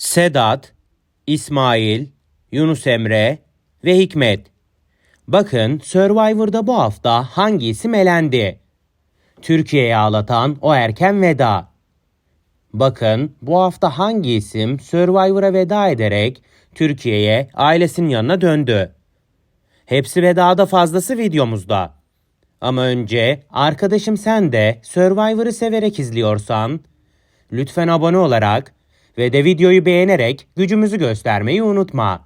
Sedat, İsmail, Yunus Emre ve Hikmet. Bakın Survivor'da bu hafta hangi isim elendi? Türkiye'yi ağlatan o erken veda. Bakın bu hafta hangi isim Survivor'a veda ederek Türkiye'ye ailesinin yanına döndü? Hepsi vedada fazlası videomuzda. Ama önce arkadaşım sen de Survivor'ı severek izliyorsan lütfen abone olarak ve de videoyu beğenerek gücümüzü göstermeyi unutma.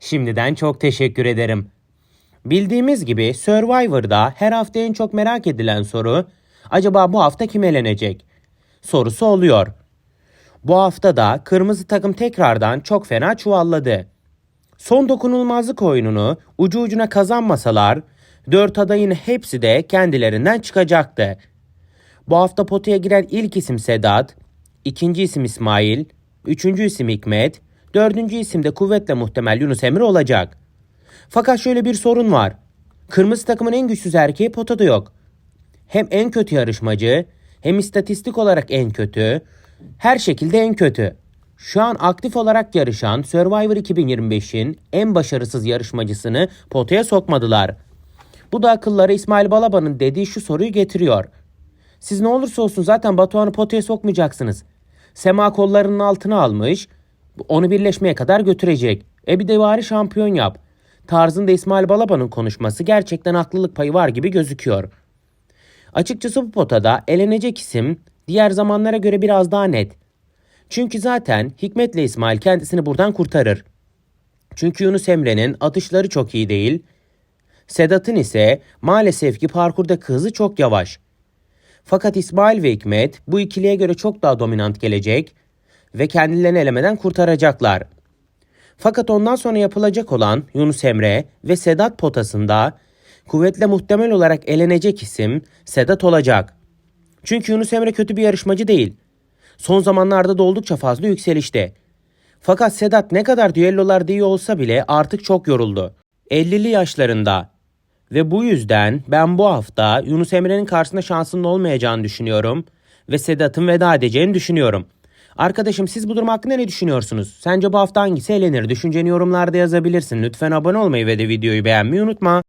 Şimdiden çok teşekkür ederim. Bildiğimiz gibi Survivor'da her hafta en çok merak edilen soru acaba bu hafta kim elenecek? Sorusu oluyor. Bu hafta da kırmızı takım tekrardan çok fena çuvalladı. Son dokunulmazlık oyununu ucu ucuna kazanmasalar dört adayın hepsi de kendilerinden çıkacaktı. Bu hafta potaya giren ilk isim Sedat, ikinci isim İsmail, üçüncü isim Hikmet, dördüncü isim de kuvvetle muhtemel Yunus Emre olacak. Fakat şöyle bir sorun var. Kırmızı takımın en güçsüz erkeği potada yok. Hem en kötü yarışmacı, hem istatistik olarak en kötü, her şekilde en kötü. Şu an aktif olarak yarışan Survivor 2025'in en başarısız yarışmacısını potaya sokmadılar. Bu da akıllara İsmail Balaban'ın dediği şu soruyu getiriyor. Siz ne olursa olsun zaten Batuhan'ı potaya sokmayacaksınız. Sema kollarının altına almış, onu birleşmeye kadar götürecek. E bir de bari şampiyon yap. Tarzında İsmail Balaban'ın konuşması gerçekten haklılık payı var gibi gözüküyor. Açıkçası bu potada elenecek isim diğer zamanlara göre biraz daha net. Çünkü zaten Hikmet'le İsmail kendisini buradan kurtarır. Çünkü Yunus Emre'nin atışları çok iyi değil. Sedat'ın ise maalesef ki parkurdaki hızı çok yavaş. Fakat İsmail ve Hikmet bu ikiliye göre çok daha dominant gelecek ve kendilerini elemeden kurtaracaklar. Fakat ondan sonra yapılacak olan Yunus Emre ve Sedat potasında kuvvetle muhtemel olarak elenecek isim Sedat olacak. Çünkü Yunus Emre kötü bir yarışmacı değil. Son zamanlarda da oldukça fazla yükselişte. Fakat Sedat ne kadar düellolarda iyi olsa bile artık çok yoruldu. 50'li yaşlarında. Ve bu yüzden ben bu hafta Yunus Emre'nin karşısında şansının olmayacağını düşünüyorum. Ve Sedat'ın veda edeceğini düşünüyorum. Arkadaşım siz bu durum hakkında ne düşünüyorsunuz? Sence bu hafta hangisi elenir? Düşünceni yorumlarda yazabilirsin. Lütfen abone olmayı ve de videoyu beğenmeyi unutma.